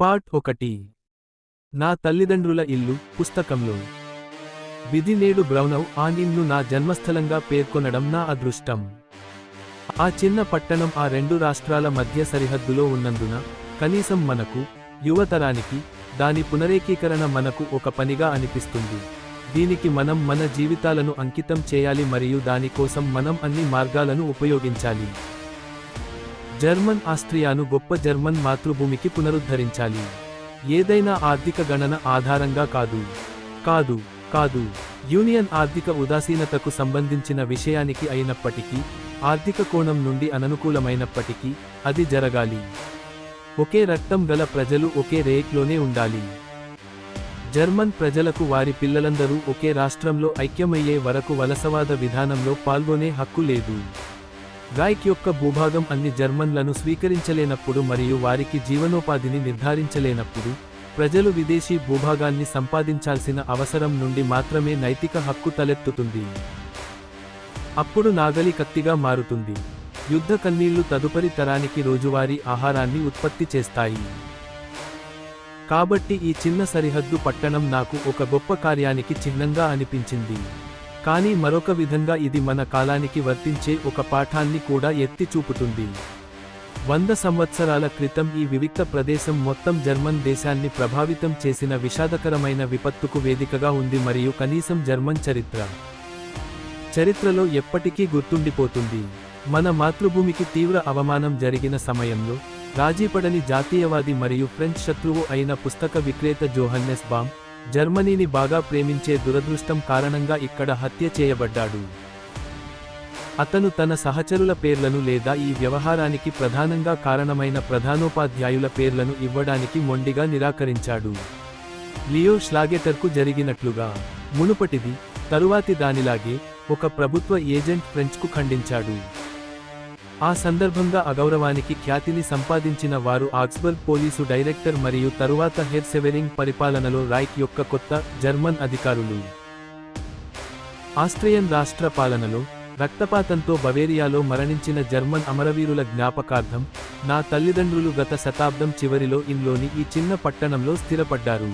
Part ఒకటి. నా తల్లిదండ్రుల ఇల్లు పుస్తకంలో. విధి నేడు బ్రౌనవ్ ఆనిన్ను నా జన్మస్థలంగా పేర్కొనడం నా అదృష్టం. ఆ చిన్న పట్టణం ఆ రెండు రాష్ట్రాల మధ్య సరిహద్దులో ఉన్నందున కనీసం మనకు యువతరానికి దాని పునరేకీకరణ మనకు ఒక పనిగా అనిపిస్తుంది. దీనికి మనం మన జీవితాలను అంకితం చేయాలి మరియు దాని కోసం మనం అన్ని మార్గాలను ఉపయోగించాలి. జర్మన్ ఆస్ట్రియాను గొప్ప జర్మన్ మాతృభూమికి పునరుద్ధరించాలి. ఏదైనా ఆర్థిక గణన ఆధారంగా కాదు. కాదు కాదు. యూనియన్ ఆర్థిక ఉదాసీనతకు సంబంధించిన విషయానికి అయినప్పటికీ ఆర్థిక కోణం నుండి అననుకూలమైనప్పటికీ అది జరగాలి. ఒకే రక్తం గల ప్రజలు ఒకే రేక్లోనే ఉండాలి. జర్మన్ ప్రజలకు వారి పిల్లలందరూ ఒకే రాష్ట్రంలో ఐక్యమయ్యే వరకు వలసవాద విధానంలో పాల్గొనే హక్కు లేదు. రైక్ యొక్క భూభాగం అన్ని జర్మన్లను స్వీకరించలేనప్పుడు మరియు వారికి జీవనోపాధిని నిర్ధారించలేనప్పుడు ప్రజలు విదేశీ భూభాగాన్ని సంపాదించాల్సిన అవసరం నుండి మాత్రమే నైతిక హక్కు తలెత్తుతుంది. అప్పుడు నాగలి కత్తిగా మారుతుంది. యుద్ధ కన్నీళ్ళు తదుపరి తరానికి రోజువారీ ఆహారాన్ని ఉత్పత్తి చేస్తాయి. కాబట్టి ఈ చిన్న సరిహద్దు పట్టణం నాకు ఒక గొప్ప కార్యానికి చిహ్నంగా అనిపించింది. కానీ మరొక విధంగా ఇది మన కాలానికి వర్తించే ఒక పాఠాన్ని కూడా ఎత్తి చూపుతుంది. వంద సంవత్సరాల క్రితం ఈ వివిక్త ప్రదేశం మొత్తం జర్మన్ దేశాన్ని ప్రభావితం చేసిన విషాదకరమైన విపత్తుకు వేదికగా ఉంది మరియు కనీసం జర్మన్ చరిత్ర. చరిత్రలో ఎప్పటికీ గుర్తుండిపోతుంది. మన మాతృభూమికి తీవ్ర అవమానం జరిగిన సమయంలో రాజీపడని జాతీయవాది మరియు ఫ్రెంచ్ శత్రువు అయిన పుస్తక విక్రేత జోహన్నెస్ బామ్ జర్మనీని బాగా ప్రేమించే దురదృష్టం కారణంగా ఇక్కడ హత్య చేయబడ్డాడు. అతను తన సహచరుల పేర్లను లేదా ఈ వ్యవహారానికి ప్రధానంగా కారణమైన ప్రధానోపాధ్యాయుల పేర్లను ఇవ్వడానికి మొండిగా నిరాకరించాడు. లియో ష్లాగెటర్కు జరిగినట్లుగా మునుపటిది తరువాతి దానిలాగే ఒక ప్రభుత్వ ఏజెంట్ ఫ్రెంచ్కు ఖండించాడు. ఆ సందర్భంగా అగౌరవానికి ఖ్యాతిని సంపాదించిన వారు ఆక్స్బర్గ్ పోలీసు డైరెక్టర్ మరియు తరువాత హెర్ సెవెరింగ్ పరిపాలనలో రైక్ యొక్క కొత్త జర్మన్ అధికారులు. ఆస్ట్రియన్ రాష్ట్ర పాలనలో రక్తపాతంతో బవేరియాలో మరణించిన జర్మన్ అమరవీరుల జ్ఞాపకార్థం నా తల్లిదండ్రులు గత శతాబ్దం చివరిలో ఇన్లోని ఈ చిన్న పట్టణంలో స్థిరపడ్డారు.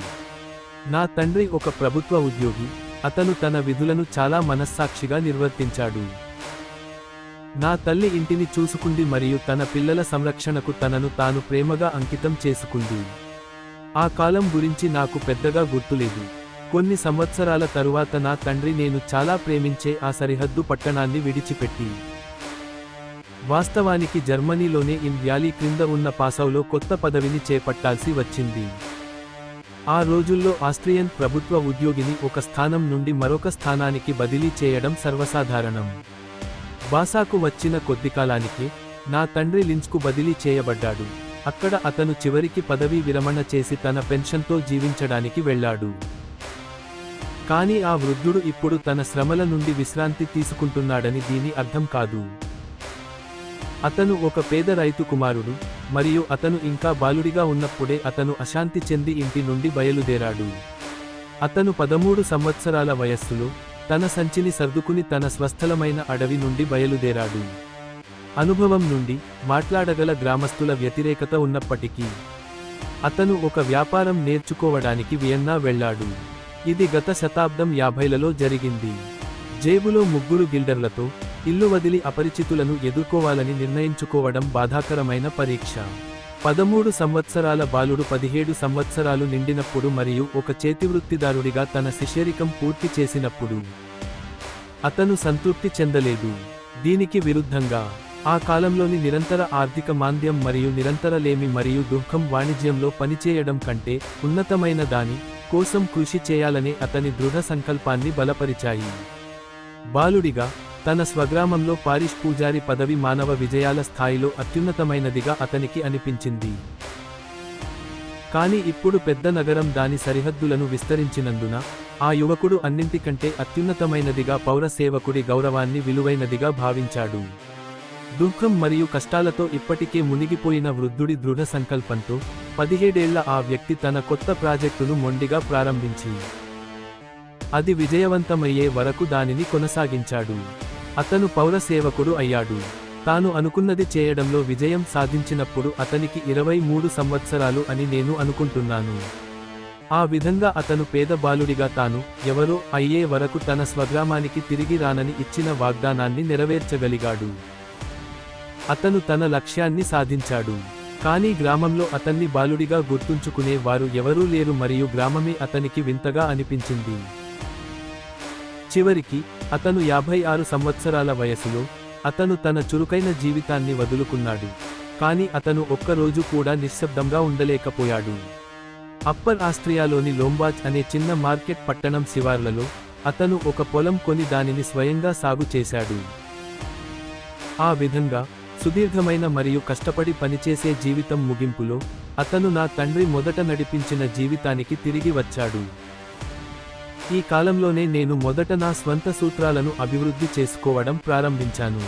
నా తండ్రి ఒక ప్రభుత్వ ఉద్యోగి అతను తన విధులను చాలా మనస్సాక్షిగా నిర్వర్తించాడు. నా తల్లి ఇంటిని చూసుకుంది మరియు తన పిల్లల సంరక్షణకు తనను తాను ప్రేమగా అంకితం చేసుకుంది. ఆ కాలం గురించి నాకు పెద్దగా గుర్తులేదు. కొన్ని సంవత్సరాల తరువాత నా తండ్రి నేను చాలా ప్రేమించే ఆ సరిహద్దు పట్టణాన్ని విడిచిపెట్టి. వాస్తవానికి జర్మనీలోనే ఇన్ వ్యాలీ క్రింద ఉన్న పాసౌలో కొత్త పదవిని చేపట్టాల్సి వచ్చింది. ఆ రోజుల్లో ఆస్ట్రియన్ ప్రభుత్వ ఉద్యోగిని ఒక స్థానం నుండి మరొక స్థానానికి బదిలీ చేయడం సర్వసాధారణం. బాసాకు వచ్చిన కొద్ది కాలానికి నా తండ్రి లిన్స్కు బదిలీ చేయబడ్డాడు. అక్కడ అతను చివరికి పదవీ విరమణ చేసి తన పెన్షన్తో జీవించడానికి వెళ్ళాడు. కానీ ఆ వృద్ధుడు ఇప్పుడు తన శ్రమల నుండి విశ్రాంతి తీసుకుంటున్నాడని దీని అర్థం కాదు. అతను ఒక పేద రైతు కుమారుడు మరియు అతను ఇంకా బాలుడిగా ఉన్నప్పుడే అతను అశాంతి చెంది ఇంటి నుండి బయలుదేరాడు. అతను పదమూడు సంవత్సరాల వయస్సులో తన సంచిని సర్దుకుని తన స్వస్థలమైన అడవి నుండి బయలుదేరాడు. అనుభవం నుండి మాట్లాడగల గ్రామస్తుల వ్యతిరేకత ఉన్నప్పటికీ అతను ఒక వ్యాపారం నేర్చుకోవడానికి వియన్నా వెళ్ళాడు. ఇది గత శతాబ్దం యాభైలలో జరిగింది. జేబులో ముగ్గురు గిల్డర్లతో ఇల్లు వదిలి అపరిచితులను ఎదుర్కోవాలని నిర్ణయించుకోవడం బాధాకరమైన పరీక్ష. పదమూడు సంవత్సరాల బాలుడు పదిహేడు సంవత్సరాలు నిండినప్పుడు మరియు ఒక చేతివృత్తిదారుడిగా తన శిష్యరికం పూర్తి చేసినప్పుడు అతను సంతృప్తి చెందలేదు. దీనికి విరుద్ధంగా ఆ కాలంలోని నిరంతర ఆర్థిక మాంద్యం మరియు నిరంతర లేమి మరియు దుఃఖం వాణిజ్యంలో పనిచేయడం కంటే ఉన్నతమైన దాని కోసం కృషి చేయాలనే అతని దృఢ సంకల్పాన్ని బలపరిచాయి. బాలుడిగా తన స్వగ్రామంలో పారిష్ పూజారి పదవి మానవ విజయాల స్థాయిలో అత్యున్నతమైనదిగా అతనికి అనిపించింది. కానీ ఇప్పుడు పెద్ద నగరం దాని సరిహద్దులను విస్తరించినందున ఆ యువకుడు అన్నింటికంటే అత్యున్నతమైనదిగా పౌర సేవకుడి గౌరవాన్ని విలువైనదిగా భావించాడు. దుఃఖం మరియు కష్టాలతో ఇప్పటికే మునిగిపోయిన వృద్ధుడి దృఢ సంకల్పంతో పదిహేడేళ్ళ ఆ వ్యక్తి తన కొత్త ప్రాజెక్టును మొండిగా ప్రారంభించి అది విజయవంతమయ్యే వరకు దానిని కొనసాగించాడు. అతను పౌర సేవకుడు అయ్యాడు. తాను అనుకున్నది చేయడంలో విజయం సాధించినప్పుడు అతనికి ఇరవై మూడు సంవత్సరాలు అని నేను అనుకుంటున్నాను. ఆ విధంగా అతను పేద బాలుడిగా తాను ఎవరో అయ్యే వరకు తన స్వగ్రామానికి తిరిగి రానని ఇచ్చిన వాగ్దానాన్ని నెరవేర్చగలిగాడు. అతను తన లక్ష్యాన్ని సాధించాడు. కానీ గ్రామంలో అతన్ని బాలుడిగా గుర్తుంచుకునే వారు ఎవరూ లేరు మరియు గ్రామమే అతనికి వింతగా అనిపించింది. చివరికి అతను యాభై ఆరు సంవత్సరాల వయసులో అతను తన చురుకైన జీవితాన్ని వదులుకున్నాడు. కానీ అతను ఒక్కరోజు కూడా నిశ్శబ్దంగా ఉండలేకపోయాడు. అప్పర్ ఆస్ట్రియాలోని లోంబాజ్ అనే చిన్న మార్కెట్ పట్టణం శివార్లలో అతను ఒక పొలం కొని దానిని స్వయంగా సాగు చేశాడు. ఆ విధంగా సుదీర్ఘమైన మరియు కష్టపడి పనిచేసే జీవితం ముగింపులో అతను నా తండ్రి మొదట నడిపించిన జీవితానికి తిరిగి వచ్చాడు. ఈ కాలంలోనే నేను మొదట నా స్వంత సూత్రాలను అభివృద్ధి చేసుకోవడం ప్రారంభించాను.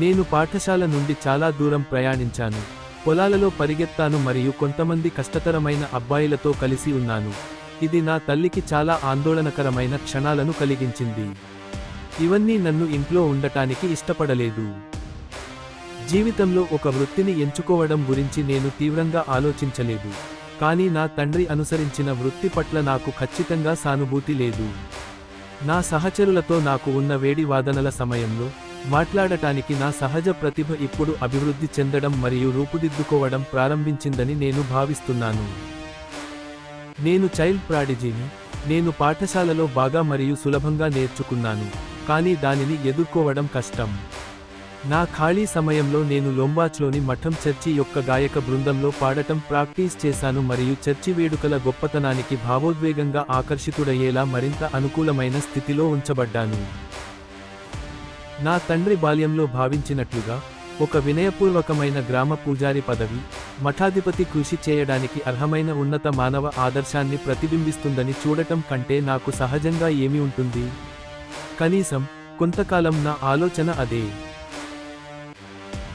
నేను పాఠశాల నుండి చాలా దూరం ప్రయాణించాను. పొలాలలో పరిగెత్తాను మరియు కొంతమంది కష్టతరమైన అబ్బాయిలతో కలిసి ఉన్నాను. ఇది నా తల్లికి చాలా ఆందోళనకరమైన క్షణాలను కలిగించింది. ఇవన్నీ నన్ను ఇంట్లో ఉండటానికి ఇష్టపడలేదు. జీవితంలో ఒక వృత్తిని ఎంచుకోవడం గురించి నేను తీవ్రంగా ఆలోచించలేదు. కానీ నా తండ్రి అనుసరించిన వృత్తి పట్ల నాకు ఖచ్చితంగా సానుభూతి లేదు. నా సహచరులతో నాకు ఉన్న వేడి వాదనల సమయంలో మాట్లాడటానికి నా సహజ ప్రతిభ ఇప్పుడు అభివృద్ధి చెందడం మరియు రూపుదిద్దుకోవడం ప్రారంభించిందని నేను భావిస్తున్నాను. నేను చైల్డ్ ప్రాడిజీని నేను పాఠశాలలో బాగా మరియు సులభంగా నేర్చుకున్నాను కానీ దానిని ఎదుర్కోవడం కష్టం. నా ఖాళీ సమయంలో నేను లొంబాచ్లోని మఠం చర్చి యొక్క గాయక బృందంలో పాడటం ప్రాక్టీస్ చేశాను మరియు చర్చి వేడుకల గొప్పతనానికి భావోద్వేగంగా ఆకర్షితుడయ్యేలా మరింత అనుకూలమైన స్థితిలో ఉంచబడ్డాను. నా తండ్రి బాల్యంలో భావించినట్లుగా ఒక వినయపూర్వకమైన గ్రామ పూజారి పదవి మఠాధిపతి కృషి చేయడానికి అర్హమైన ఉన్నత మానవ ఆదర్శాన్ని ప్రతిబింబిస్తుందని చూడటం కంటే నాకు సహజంగా ఏమి ఉంటుంది? కనీసం కొంతకాలం నా ఆలోచన అదే.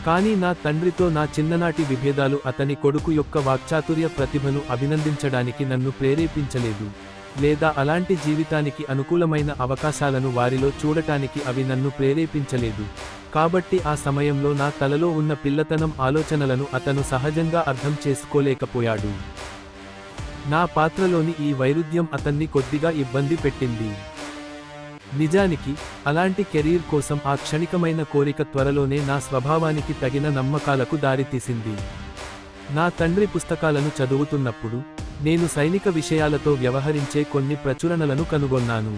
కానీ నా తండ్రితో నా చిన్ననాటి విభేదాలు అతని కొడుకు యొక్క వాక్చాతుర్య ప్రతిభను అభినందించడానికి నన్ను ప్రేరేపించలేదు. లేదా అలాంటి జీవితానికి అనుకూలమైన అవకాశాలను వారిలో చూడటానికి అవి నన్ను ప్రేరేపించలేదు. కాబట్టి ఆ సమయంలో నా తలలో ఉన్న పిల్లతనం ఆలోచనలను అతను సహజంగా అర్థం చేసుకోలేకపోయాడు. నా పాత్రలోని ఈ వైరుధ్యం అతన్ని కొద్దిగా ఇబ్బంది పెట్టింది. నిజానికి అలాంటి కెరీర్ కోసం ఆ క్షణికమైన కోరిక త్వరలోనే నా స్వభావానికి తగిన నమ్మకాలకు దారితీసింది. నా తండ్రి పుస్తకాలను చదువుతున్నప్పుడు నేను సైనిక విషయాలతో వ్యవహరించే కొన్ని ప్రచురణలను కనుగొన్నాను.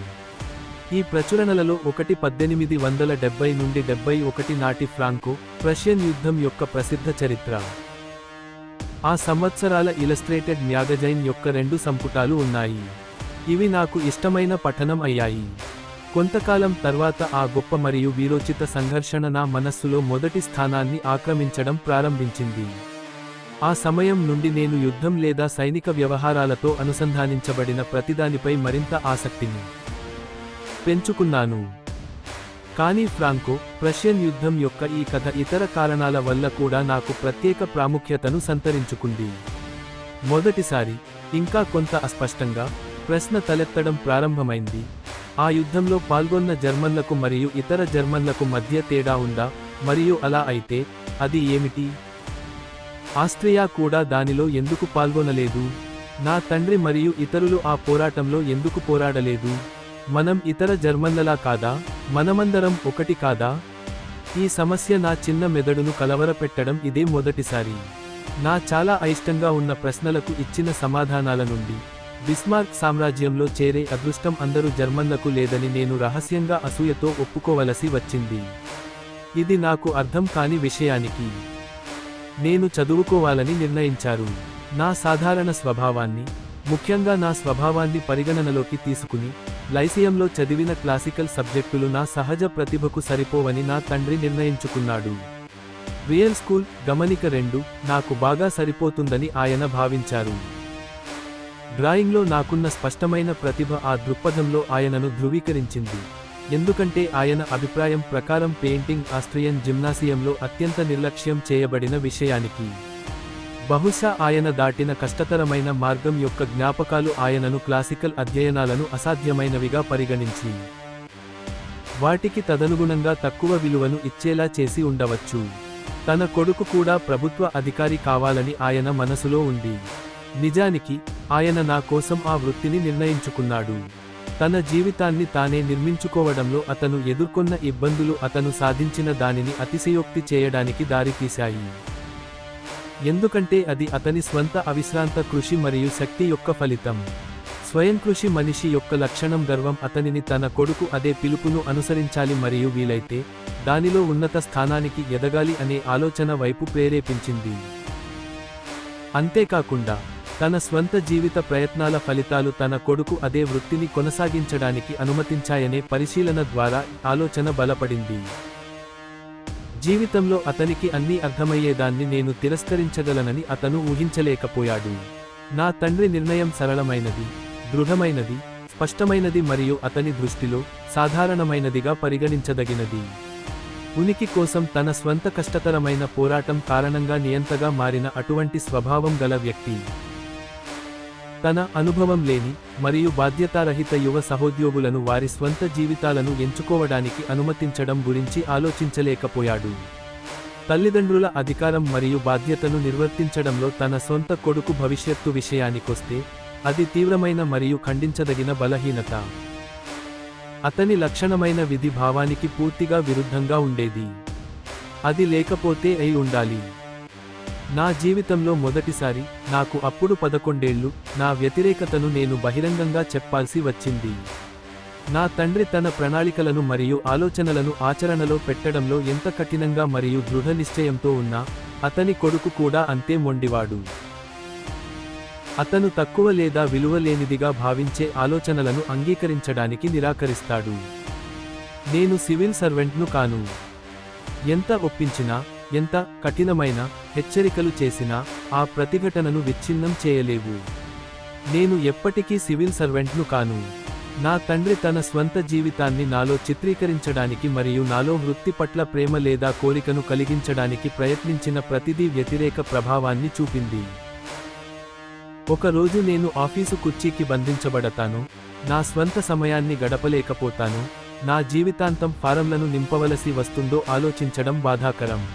ఈ ప్రచురణలలో ఒకటి పద్దెనిమిది వందల డెబ్బై నుండి డెబ్బై ఒకటి నాటి ఫ్రాంకో ప్రషియన్ యుద్ధం యొక్క ప్రసిద్ధ చరిత్ర. ఆ సంవత్సరాల ఇలస్ట్రేటెడ్ మ్యాగజైన్ యొక్క రెండు సంపుటాలు ఉన్నాయి. ఇవి నాకు ఇష్టమైన పఠనం అయ్యాయి. కొంతకాలం తర్వాత ఆ గొప్ప మరియు వీరోచిత సంఘర్షణ నా మనస్సులో మొదటి స్థానాన్ని ఆక్రమించడం ప్రారంభించింది. ఆ సమయం నుండి నేను యుద్ధం లేదా సైనిక వ్యవహారాలతో అనుసంధానించబడిన ప్రతిదానిపై మరింత ఆసక్తిని పెంచుకున్నాను. కానీ ఫ్రాంకో ప్రషియన్ యుద్ధం యొక్క ఈ కథ ఇతర కారణాల వల్ల కూడా నాకు ప్రత్యేక ప్రాముఖ్యతను సంతరించుకుంది. మొదటిసారి ఇంకా కొంత అస్పష్టంగా ప్రశ్న తలెత్తడం ప్రారంభమైంది. ఆ యుద్ధంలో పాల్గొన్న జర్మన్లకు మరియు ఇతర జర్మన్లకు మధ్య తేడా ఉందా? మరియు అలా అయితే అది ఏమిటి? ఆస్ట్రియా కూడా దానిలో ఎందుకు పాల్గొనలేదు? నా తండ్రి మరియు ఇతరులు ఆ పోరాటంలో ఎందుకు పోరాడలేదు? మనం ఇతర జర్మన్లలా కాదా? మనమందరం ఒకటి కాదా? ఈ సమస్య నా చిన్న మెదడును కలవరపెట్టడం ఇదే మొదటిసారి. నా చాలా అయిష్టంగా ఉన్న ప్రశ్నలకు ఇచ్చిన సమాధానాల నుండి. బిస్మార్క్ సామ్రాజ్యంలో చేరే అదృష్టం అందరూ జర్మన్లకు లేదని నేను రహస్యంగా అసూయతో ఒప్పుకోవలసి వచ్చింది. ఇది నాకు అర్థం కాని విషయానికి నేను చదువుకోవాలని నిర్ణయించారు. నా సాధారణ స్వభావాన్ని ముఖ్యంగా నా స్వభావాన్ని పరిగణనలోకి తీసుకుని లైసియంలో చదివిన క్లాసికల్ సబ్జెక్టులు నా సహజ ప్రతిభకు సరిపోవని నా తండ్రి నిర్ణయించుకున్నాడు. రియల్ స్కూల్ గమనిక రెండు నాకు బాగా సరిపోతుందని ఆయన భావించారు. డ్రాయింగ్లో నాకున్న స్పష్టమైన ప్రతిభ ఆ దృక్పథంలో ఆయనను ధృవీకరించింది. ఎందుకంటే ఆయన అభిప్రాయం ప్రకారం పెయింటింగ్ ఆస్ట్రియన్ జిమ్నాసియంలో అత్యంత నిర్లక్ష్యం చేయబడిన విషయానికి. బహుశా ఆయన దాటిన కష్టతరమైన మార్గం యొక్క జ్ఞాపకాలు ఆయనను క్లాసికల్ అధ్యయనాలను అసాధ్యమైనవిగా పరిగణించి. వాటికి తదనుగుణంగా తక్కువ విలువను ఇచ్చేలా చేసి ఉండవచ్చు. తన కొడుకు కూడా ప్రభుత్వ అధికారి కావాలని ఆయన మనసులో ఉంది. నిజానికి ఆయన నా కోసం ఆ వృత్తిని నిర్ణయించుకున్నాడు. తన జీవితాన్ని తానే నిర్మించుకోవడంలో అతను ఎదుర్కొన్న ఇబ్బందులు అతను సాధించిన దానిని అతిశయోక్తి చేయడానికి దారితీశాయి. ఎందుకంటే అది అతని స్వంత అవిశ్రాంత కృషి మరియు శక్తి యొక్క ఫలితం. స్వయం కృషి మనిషి యొక్క లక్షణం గర్వం అతనిని తన కొడుకు అదే పిలుపును అనుసరించాలి మరియు వీలైతే దానిలో ఉన్నత స్థానానికి ఎదగాలి అనే ఆలోచన వైపు ప్రేరేపించింది. అంతేకాకుండా తన స్వంత జీవిత ప్రయత్నాల ఫలితాలు తన కొడుకు అదే వృత్తిని కొనసాగించడానికి అనుమతించాయనే పరిశీలన ద్వారా ఆలోచన బలపడింది. జీవితంలో అతనికి అన్నీ అర్థమయ్యేదాన్ని నేను తిరస్కరించగలనని అతను ఊహించలేకపోయాడు. నా తండ్రి నిర్ణయం సరళమైనది దృఢమైనది స్పష్టమైనది మరియు అతని దృష్టిలో సాధారణమైనదిగా పరిగణించదగినది. ఉనికి కోసం తన స్వంత కష్టతరమైన పోరాటం కారణంగా నియంతగా మారిన అటువంటి స్వభావం గల వ్యక్తి. తన అనుభవం లేని మరియు బాధ్యతారహిత యువ సహోద్యోగులను వారి స్వంత జీవితాలను ఎంచుకోవడానికి అనుమతించడం గురించి ఆలోచించలేకపోయాడు. తల్లిదండ్రుల అధికారం మరియు బాధ్యతను నిర్వర్తించడంలో తన సొంత కొడుకు భవిష్యత్తు విషయానికొస్తే అది తీవ్రమైన మరియు ఖండించదగిన బలహీనత. అతని లక్షణమైన విధి భావానికి పూర్తిగా విరుద్ధంగా ఉండేది. అది లేకపోతే అయి ఉండాలి. నా జీవితంలో మొదటిసారి నాకు అప్పుడు పదకొండేళ్ళు నా వ్యతిరేకతను నేను బహిరంగంగా చెప్పాల్సి వచ్చింది. నా తండ్రి తన ప్రణాళికలను మరియు ఆలోచనలను ఆచరణలో పెట్టడంలో ఎంత కఠినంగా మరియు దృఢ నిశ్చయంతో ఉన్నా అతని కొడుకు కూడా అంతే మొండివాడు. అతను తక్కువ లేదా విలువ లేనిదిగా భావించే ఆలోచనలను అంగీకరించడానికి నిరాకరిస్తాడు. నేను సివిల్ సర్వెంట్ను కాను. ఎంత ఒప్పించినా ఎంత కఠినమైన హెచ్చరికలు చేసినా ఆ ప్రతిఘటనను విచ్ఛిన్నం చేయలేవు. నేను ఎప్పటికీ సివిల్ సర్వెంట్ను కాను. నా తండ్రి తన స్వంత జీవితాన్ని నాలో చిత్రీకరించడానికి మరియు నాలో వృత్తి పట్ల ప్రేమ లేదా కోరికను కలిగించడానికి ప్రయత్నించిన ప్రతిదీ వ్యతిరేక ప్రభావాన్ని చూపింది. ఒకరోజు నేను ఆఫీసు కుర్చీకి బంధించబడతాను. నా స్వంత సమయాన్ని గడపలేకపోతాను. నా జీవితాంతం ఫారంలను నింపవలసి వస్తుందో ఆలోచించడం బాధాకరం.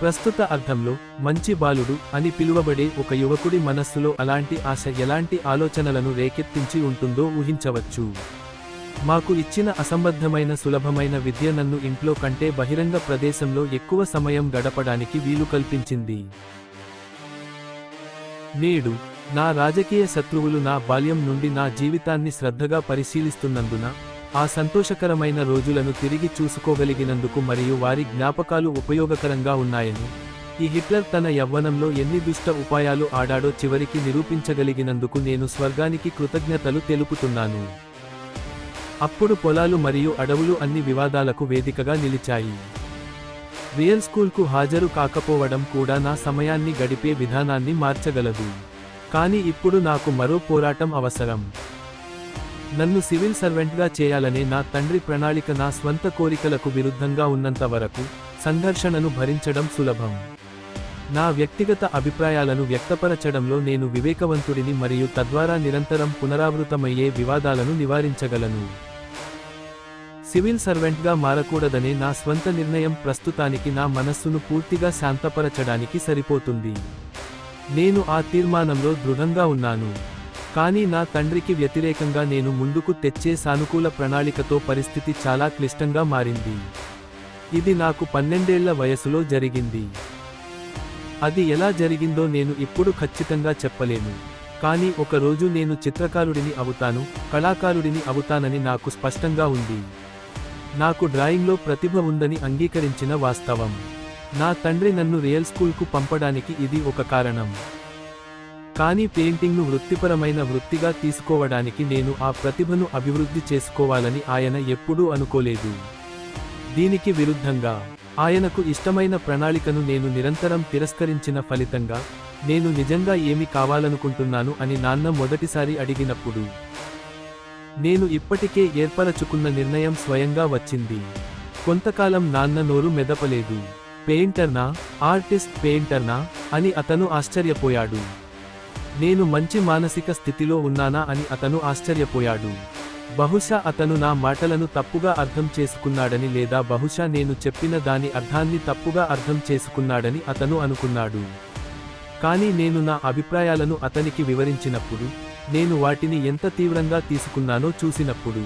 ప్రస్తుత అర్థంలో మంచి బాలుడు అని పిలువబడే ఒక యువకుడి మనస్సులో అలాంటి ఆశ ఎలాంటి ఆలోచనలను రేకెత్తించి ఉంటుందో ఊహించవచ్చు. మాకు ఇచ్చిన అసంబద్ధమైన సులభమైన విద్య నన్ను ఇంట్లో కంటే బహిరంగ ప్రదేశంలో ఎక్కువ సమయం గడపడానికి వీలు కల్పించింది. నేడు నా రాజకీయ శత్రువులు నా బాల్యం నుండి నా జీవితాన్ని శ్రద్ధగా పరిశీలిస్తున్నందున ఆ సంతోషకరమైన రోజులను తిరిగి చూసుకోగలిగినందుకు మరియు వారి జ్ఞాపకాలు ఉపయోగకరంగా ఉన్నాయని. ఈ హిట్లర్ తన యవ్వనంలో ఎన్ని దుష్ట ఉపాయాలు ఆడాడో చివరికి నిరూపించగలిగినందుకు నేను స్వర్గానికి కృతజ్ఞతలు తెలుపుతున్నాను. అప్పుడు పొలాలు మరియు అడవులు అన్ని వివాదాలకు వేదికగా నిలిచాయి. రియల్ స్కూల్కు హాజరు కాకపోవడం కూడా నా సమయాన్ని గడిపే విధానాన్ని మార్చగలదు. కానీ ఇప్పుడు నాకు మరో పోరాటం అవసరం. నన్ను సివిల్ సర్వెంట్గా చేయాలనే నా తండ్రి ప్రణాళిక నా స్వంత కోరికలకు విరుద్ధంగా ఉన్నంత వరకు సంఘర్షణను భరించడం సులభం. నా వ్యక్తిగత అభిప్రాయాలను వ్యక్తపరచడంలో నేను వివేకవంతుడిని మరియు తద్వారా నిరంతరం పునరావృతమయ్యే వివాదాలను నివారించగలను. సివిల్ సర్వెంట్గా మారకూడదనే నా స్వంత నిర్ణయం ప్రస్తుతానికి నా మనస్సును పూర్తిగా శాంతపరచడానికి సరిపోతుంది. నేను ఆ తీర్మానంలో దృఢంగా ఉన్నాను. కానీ నా తండ్రికి వ్యతిరేకంగా నేను ముందుకు తెచ్చే సానుకూల ప్రణాళికతో పరిస్థితి చాలా క్లిష్టంగా మారింది. ఇది నాకు పన్నెండేళ్ళ వయసులో జరిగింది. అది ఎలా జరిగిందో నేను ఇప్పుడు ఖచ్చితంగా చెప్పలేను. కానీ ఒకరోజు నేను చిత్రకారుడిని అవుతాను కళాకారుడిని అవుతానని నాకు స్పష్టంగా ఉంది. నాకు డ్రాయింగ్లో ప్రతిభ ఉందని అంగీకరించిన వాస్తవం. నా తండ్రి నన్ను రియల్ స్కూల్కు పంపడానికి ఇది ఒక కారణం. కానీ పెయింటింగ్ను వృత్తిపరమైన వృత్తిగా తీసుకోవడానికి నేను ఆ ప్రతిభను అభివృద్ధి చేసుకోవాలని ఆయన ఎప్పుడూ అనుకోలేదు. దీనికి విరుద్ధంగా ఆయనకు ఇష్టమైన ప్రణాళికను నేను నిరంతరం తిరస్కరించిన ఫలితంగా నేను నిజంగా ఏమి కావాలనుకుంటున్నాను అని నాన్న మొదటిసారి అడిగినప్పుడు నేను ఇప్పటికే ఏర్పరచుకున్న నిర్ణయం స్వయంగా వచ్చింది. కొంతకాలం నాన్న నోరు మెదపలేదు. పెయింటర్నా? ఆర్టిస్ట్ పెయింటర్నా? అని అతను ఆశ్చర్యపోయాడు. నేను మంచి మానసిక స్థితిలో ఉన్నానా అని అతను ఆశ్చర్యపోయాడు. బహుశా అతను నా మాటలను తప్పుగా అర్థం చేసుకున్నాడని లేదా బహుశా నేను చెప్పిన దాని అర్థాన్ని తప్పుగా అర్థం చేసుకున్నాడని అతను అనుకున్నాడు. కానీ నేను నా అభిప్రాయాలను అతనికి వివరించినప్పుడు నేను వాటిని ఎంత తీవ్రంగా తీసుకున్నానో చూసినప్పుడు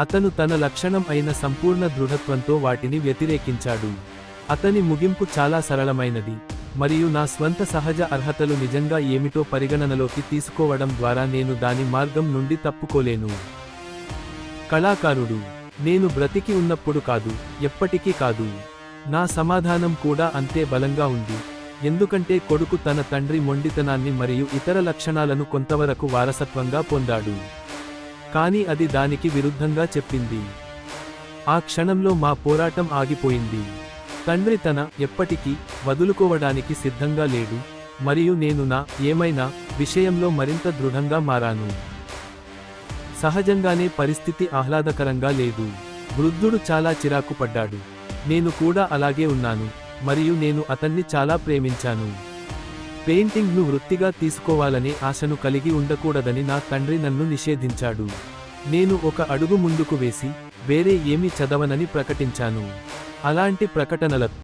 అతను తన లక్షణం అయిన సంపూర్ణ దృఢత్వంతో వాటిని వ్యతిరేకించాడు. అతని ముగింపు చాలా సరళమైనది. మరియు నా స్వంత సహజ అర్హతలు నిజంగా ఏమిటో పరిగణనలోకి తీసుకోవడం ద్వారా నేను దాని మార్గం నుండి తప్పుకోలేను. కళాకారుడు నేను బ్రతికి ఉన్నప్పుడు కాదు ఎప్పటికీ కాదు. నా సమాధానం కూడా అంతే బలంగా ఉంది. ఎందుకంటే కొడుకు తన తండ్రి మొండితనాన్ని మరియు ఇతర లక్షణాలను కొంతవరకు వారసత్వంగా పొందాడు. కానీ అది దానికి విరుద్ధంగా చెప్పింది. ఆ క్షణంలో మా పోరాటం ఆగిపోయింది. తండ్రి తన ఎప్పటికీ వదులుకోవడానికి సిద్ధంగా లేడు మరియు నేను నా ఏమైనా విషయంలో మరింత దృఢంగా మారాను. సహజంగానే పరిస్థితి ఆహ్లాదకరంగా లేదు. వృద్ధుడు చాలా చిరాకు పడ్డాడు. నేను కూడా అలాగే ఉన్నాను మరియు నేను అతన్ని చాలా ప్రేమించాను. పెయింటింగ్ను వృత్తిగా తీసుకోవాలనే ఆశను కలిగి ఉండకూడదని నా తండ్రి నన్ను నిషేధించాడు. నేను ఒక అడుగు ముందుకు వేసి వేరే ఏమీ చదవనని ప్రకటించాను. అలాంటి ప్రకటనల